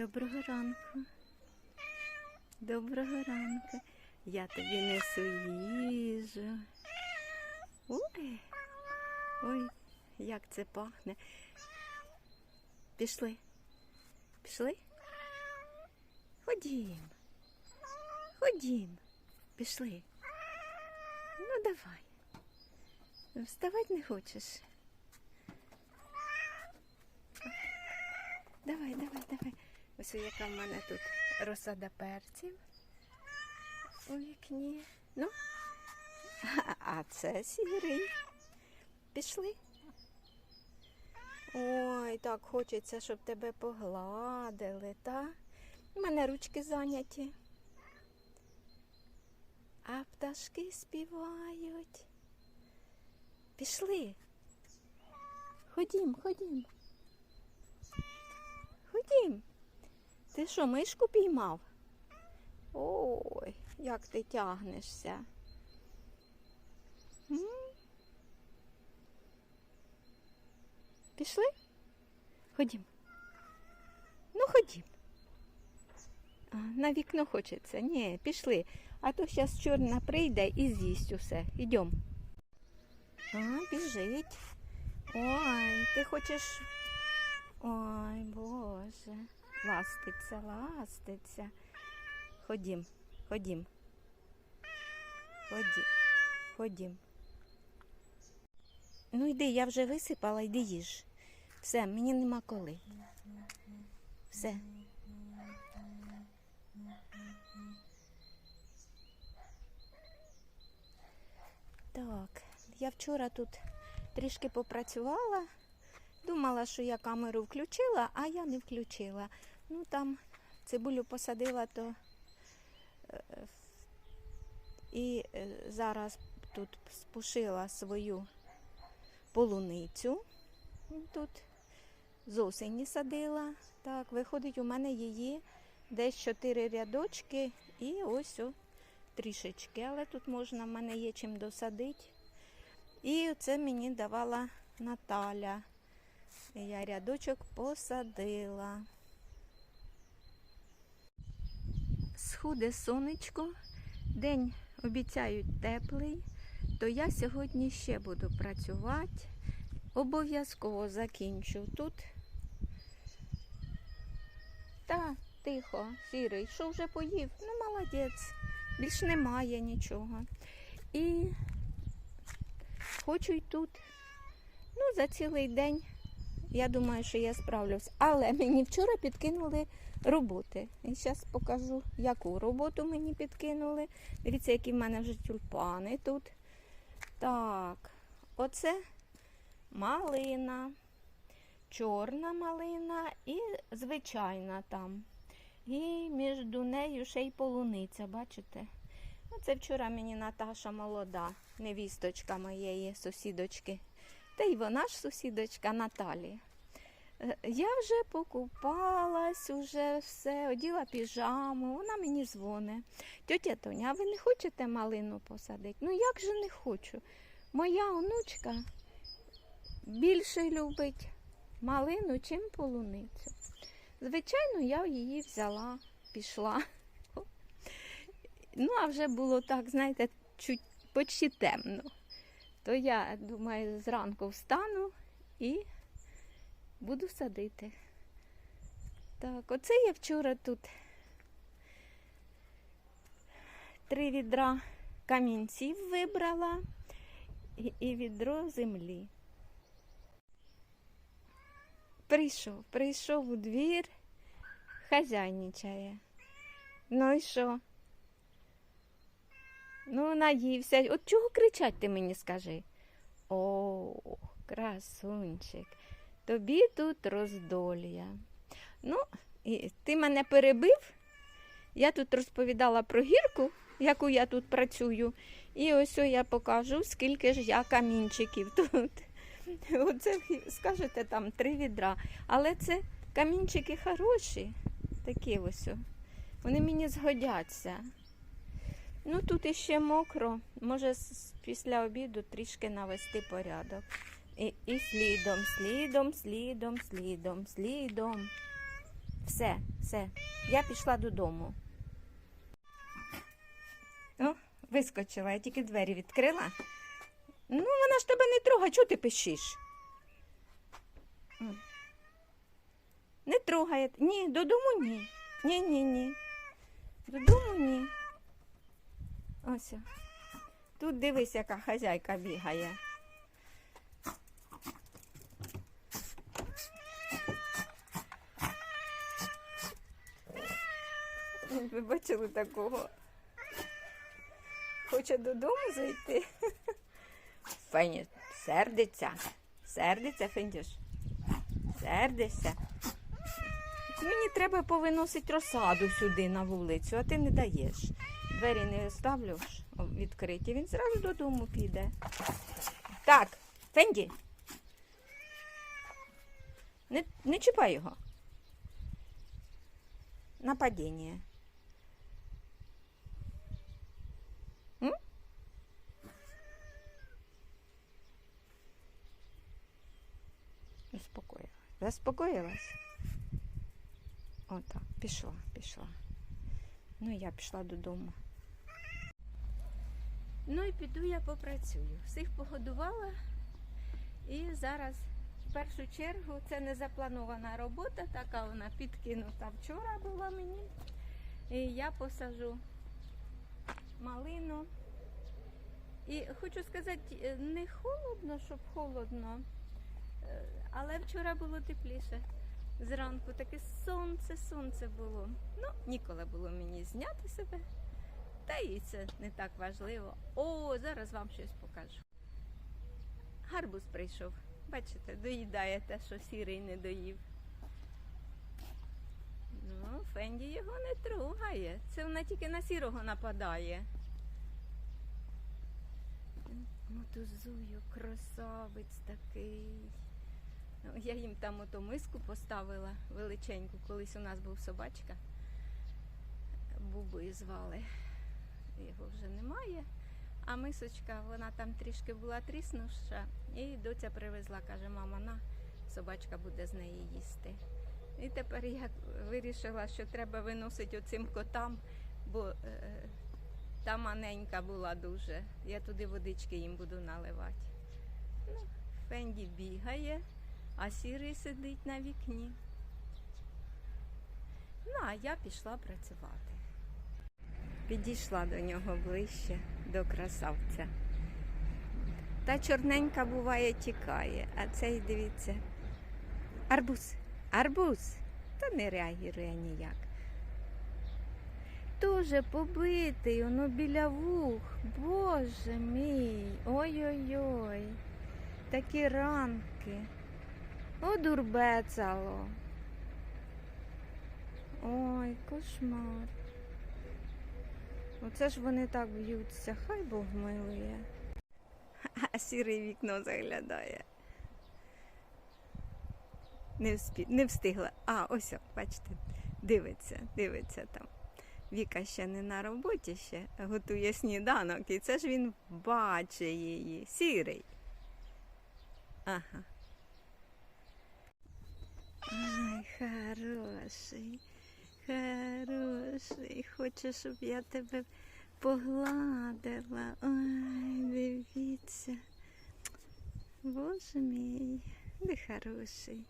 Доброго ранку. Доброго ранку. Я тобі несу їжу. Ой, ой, як це пахне. Пішли. Пішли? Ходім. Ходім. Пішли. Ну, давай. Вставати не хочеш. Давай, давай, давай. Ось яка в мене тут розсада перців у вікні. Ну, а- це сірий. Пішли. Ой, так хочеться, щоб тебе погладили, та? У мене ручки зайняті. А пташки співають. Пішли. Ходім, ходім. Ходім. Ти що, мишку піймав? Ой, як ти тягнешся. Пішли? Ходім. Ну, ходім. На вікно хочеться. Ні, пішли. А то зараз чорна прийде і з'їсть усе. Ідем. А, біжить. Ой, ти хочеш Ой, Боже, ластиться, ластиться. Ходім, ходім. Ходім, ходім. Ну йди, я вже висипала, йди їж. Все, мені нема коли. Все. Так, я вчора тут трішки попрацювала. Думала, що я камеру включила, а я не включила. Ну там цибулю посадила, то е, і е, зараз тут спушила свою полуницю. Ну, Тут з осені садила. Так, виходить, у мене її десь чотири рядочки і ось о, трішечки. Але тут можна, в мене є чим досадити. І це мені давала Наталя. Я рядочок посадила. Схуде сонечко, день обіцяють теплий, то я сьогодні ще буду працювати. Обов'язково закінчу тут. Та, тихо, сірий, що вже поїв? Ну, молодець, більш немає нічого. І хочу й тут. Ну, за цілий день я думаю, що я справлюсь. Але мені вчора підкинули роботи. І зараз покажу, яку роботу мені підкинули. Дивіться, які в мене вже тюльпани тут. Так, оце малина, чорна малина і звичайна там. І між нею ще й полуниця, бачите? Ну, Це вчора мені Наташа молода, невісточка моєї сусідочки. Та й вона ж сусідочка Наталі. Е, Я вже покупалась, уже все, оділа піжаму, вона мені дзвонить. Тьотя Тоня, а ви не хочете малину посадити? Ну як же не хочу? Моя онучка більше любить малину, чим полуницю. Звичайно, я її взяла, пішла. Ну, а вже було так, знаєте, чуть почти темно. То я думаю, зранку встану і буду садити. Так, оце я вчора тут три відра камінців вибрала і, відро землі. Прийшов, прийшов у двір, хазяйничає. Ну і що? Ну, наївся. От чого кричать ти мені скажи? О, красунчик, тобі тут роздолія. Ну, і ти мене перебив. Я тут розповідала про гірку, яку я тут працюю. І ось я покажу, скільки ж я камінчиків тут. Оце скажете там три відра. Але це камінчики хороші. Такі ось. Вони мені згодяться. Ну тут іще мокро. Може після обіду трішки навести порядок. І, і слідом, слідом, слідом, слідом, слідом. Все, Все, я пішла додому. О, вискочила, я тільки двері відкрила. Ну, вона ж тебе не трогає, чого ти пишиш? Не трогає. Ні, додому ні. Ні, ні, ні. Додому ні. Ось. Тут дивись, яка хазяйка бігає. Ви бачили такого? Хоче додому зайти. Фені, сердиться. Сердиться, Фендюш. Сердишся. Мені треба повиносити розсаду сюди на вулицю, а ти не даєш. Двері не ставлю відкриті, він зразу додому піде. Так, Фенді. Не, не чіпай його. Нападіння. М? Заспокоїлась. Заспокоїлась. Отак, пішла, пішла. Ну, я пішла додому. Ну і піду я попрацюю. Всіх погодувала. І зараз, в першу чергу, це не запланована робота, така вона підкинута вчора була мені. І я посажу малину. І хочу сказати, е, не холодно, щоб холодно, але вчора було тепліше. Зранку таке сонце, сонце було. Ну, ніколи було мені зняти себе. Та і це не так важливо. О, зараз вам щось покажу. Гарбуз прийшов. Бачите, доїдає те, що сірий не доїв. Ну, Фенді його не трогає. Це вона тільки на сірого нападає. Мотузую, красавець такий. Ну, Я їм там ото миску поставила величеньку. Колись у нас був собачка. Буби звали. Його вже немає. А мисочка, вона там трішки була тріснувша. І доця привезла, каже, мама, на, собачка буде з неї їсти. І тепер я вирішила, що треба виносити оцим котам, бо е, та маленька була дуже. Я туди водички їм буду наливати. Ну, Фенді бігає, а сірий сидить на вікні. Ну, а я пішла працювати. Підійшла до нього ближче, до красавця. Та чорненька буває тікає, а цей дивіться. Арбуз, арбуз, та не реагує ніяк. Дуже побитий, воно біля вух. Боже мій. Ой-ой-ой. Такі ранки. Одурбецало. Ой, кошмар. Оце ж вони так б'ються, хай Бог милує. А сірий вікно заглядає. Не, вспі... не встигла. А, ось, бачите, дивиться, дивиться там. Віка ще не на роботі ще готує сніданок, і це ж він бачить її. Сірий. Ага. Ай, хороший, хороший. Хочу, щоб я тебе погладила. Ой, дивіться. Боже мій, ти хороший.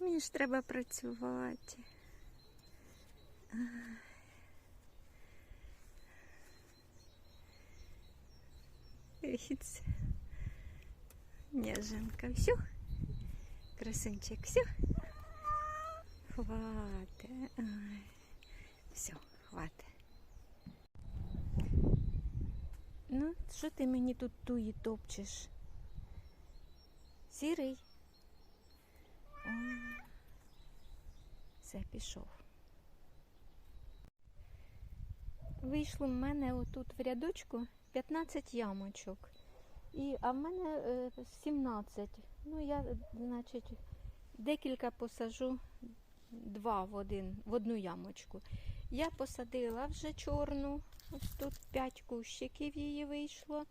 Мені ж треба працювати. Дивіться. Неженка. Все. Красунчик, все. Хватит. Все, хватит. Ну, що ти мені тут туї топчеш? Сірий. О, все, пішов. Вийшло в мене отут в рядочку 15 ямочок. І, а в мене е, 17. Ну, я, значить, декілька посажу два в, один, в одну ямочку. Я посадила вже чорну, ось тут 5 кущиків її вийшло.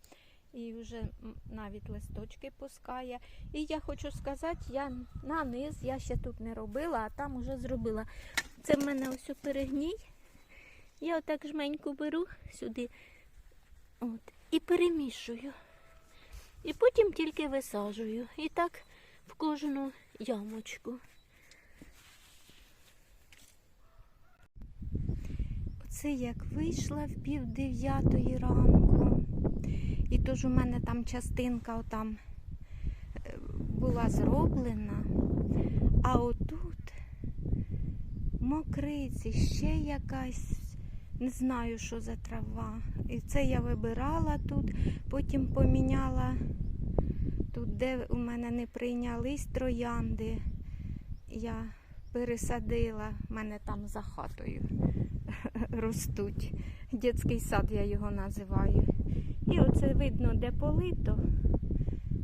І вже навіть листочки пускає. І я хочу сказати, я на низ, я ще тут не робила, а там уже зробила. Це в мене ось перегній. Я отак жменьку беру сюди от, і перемішую. І потім тільки висаджую. І так в кожну ямочку. Оце як вийшла в пів дев'ятої ранку. І тож у мене там частинка отам е, була зроблена. А отут мокриці, ще якась, не знаю, що за трава. І це я вибирала тут, потім поміняла тут, де у мене не прийнялись троянди. Я пересадила, в мене там за хатою ростуть. Дітський сад я його називаю. І оце видно, де полито.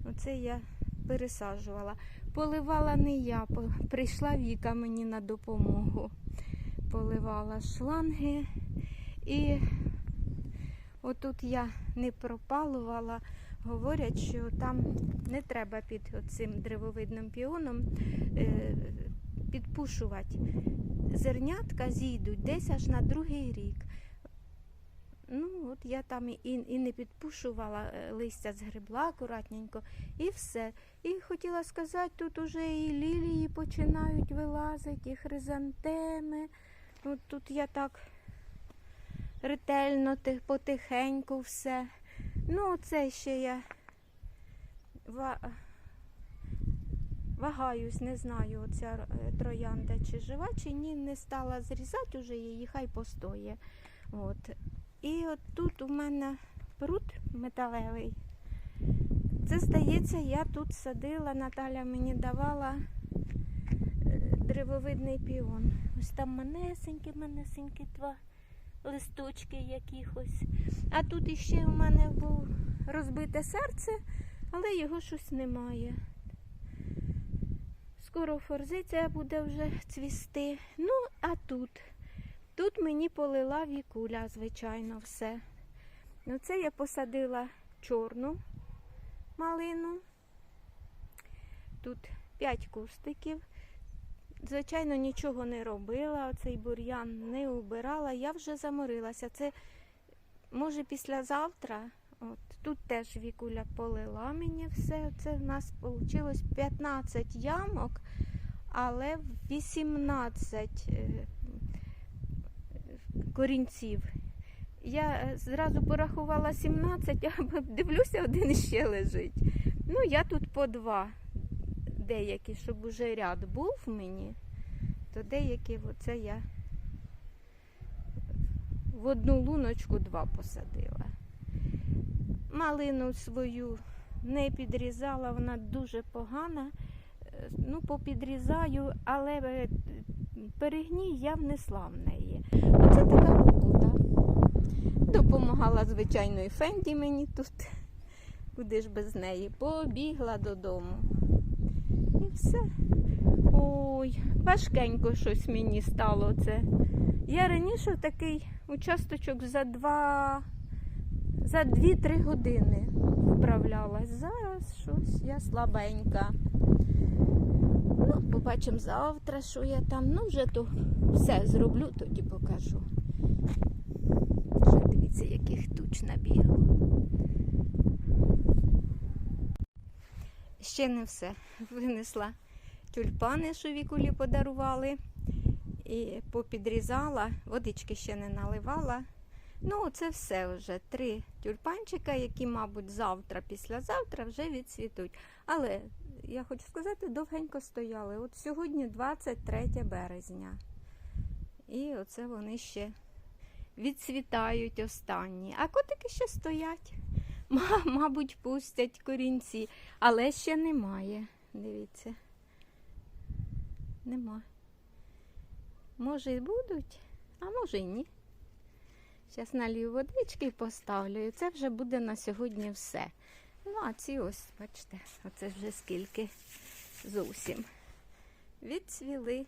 Оце я пересаджувала. Поливала не я, прийшла Віка мені на допомогу. Поливала шланги. І отут я не пропалувала. Говорять, що там не треба під цим древовидним піоном е, підпушувати. Зернятка зійдуть десь аж на другий рік. Ну, от я там і, і не підпушувала, е, листя згребла акуратненько, і все. І хотіла сказати, тут уже і лілії починають вилазити, і хризантеми. От тут я так ретельно, потихеньку все. Ну, це ще я ва... вагаюсь, не знаю, оця е, троянда чи жива, чи ні, не стала зрізати уже її, хай постоє. От. І от тут у мене пруд металевий. Це, здається, я тут садила, Наталя мені давала е, древовидний піон. Ось там манесенькі, манесенькі два листочки якихось. А тут іще у мене був розбите серце, але його щось немає. Скоро форзиція буде вже цвісти. Ну, а тут. Тут мені полила вікуля, звичайно, все. Ну, це я посадила чорну малину. Тут 5 кустиків. Звичайно, нічого не робила, оцей бур'ян не убирала. Я вже заморилася. Це може післязавтра. От, тут теж вікуля полила мені все. Це в нас вийшло 15 ямок, але 18 е, корінців. Я е, зразу порахувала 17, а дивлюся, один ще лежить. Ну, я тут по два деякі, щоб уже ряд був мені, то деякі оце я в одну луночку два посадила. Малину свою не підрізала, вона дуже погана. Е, Ну, попідрізаю, але е, перегній я внесла в неї. Оце така робота. Допомагала, звичайно, і Фенді мені тут. Куди ж без неї? Побігла додому. І все. Ой, важкенько щось мені стало це. Я раніше такий участочок за два, за 2-3 години вправлялась. Зараз щось я слабенька. Ну, побачимо завтра, що я там. Ну, вже то все зроблю, тоді покажу. Вже дивіться, яких туч набігало. Ще не все. Винесла тюльпани, що вікулі подарували. І попідрізала, водички ще не наливала. Ну, це все вже. Три тюльпанчика, які, мабуть, завтра, післязавтра вже відцвітуть. Але я хочу сказати, довгенько стояли. От сьогодні 23 березня. І оце вони ще відцвітають останні. А котики ще стоять. Ма- Мабуть, пустять корінці, але ще немає. Дивіться. Нема. Може і будуть, а може і ні. Зараз налію водички і поставлю. Це вже буде на сьогодні все. Ну, а ці ось, бачите, оце вже скільки зовсім. Відцвіли.